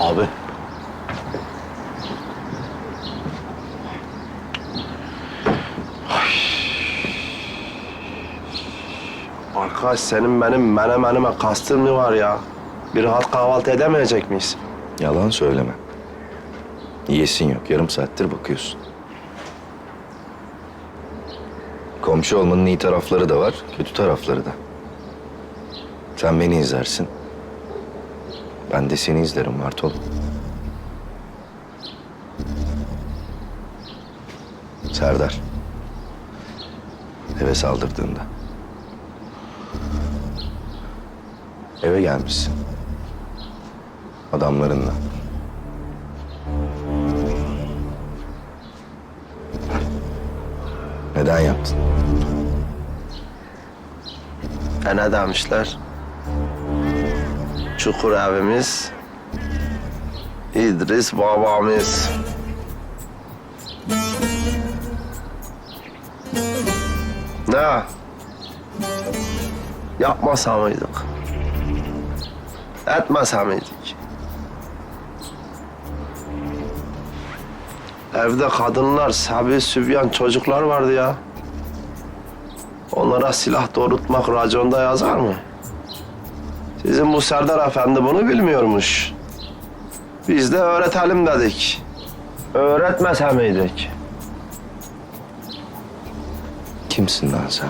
Abi. Arkadaş senin benim menemenime kastın mı var ya? Bir rahat kahvaltı edemeyecek miyiz? Yalan söyleme. Yiyesin yok. Yarım saattir bakıyorsun. Komşu olmanın iyi tarafları da var, kötü tarafları da. Sen beni izlersin. Ben de seni izlerim Martol. Serdar. Eve saldırdığında. Eve gelmişsin. Adamlarınla. Neden yaptın? Ne demişler? Çukur evimiz, İdris babamız. Ne? Yapmasa mıydık? Etmese miydik? Evde kadınlar, sabi, sübyan, çocuklar vardı ya. Onlara silah doğrultmak raconda yazar mı? Sizin bu Serdar Efendi bunu bilmiyormuş. Biz de öğretelim dedik. Öğretmese miydik? Kimsin lan sen?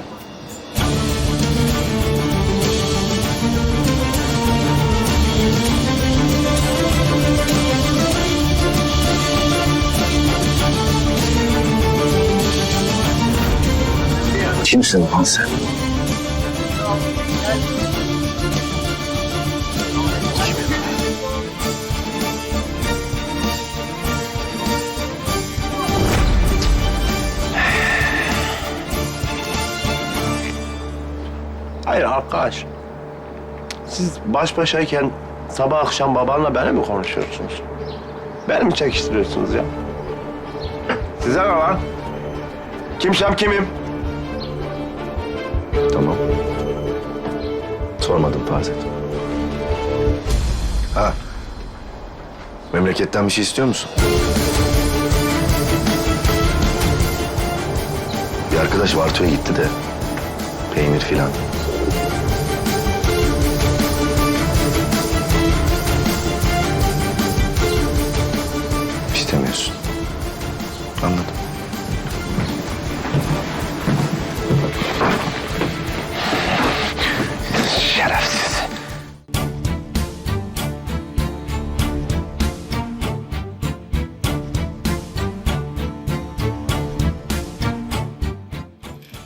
Kimsin lan sen? Hayır arkadaş. Siz baş başayken sabah akşam babanla beni mi konuşuyorsunuz? Beni mi çekiştiriyorsunuz ya? Size ne lan? Kimsem kimim? Tamam. Sormadım farz et. Ha. Memleketten bir şey istiyor musun? Bir arkadaş Varto'ya gitti de. Peynir filan.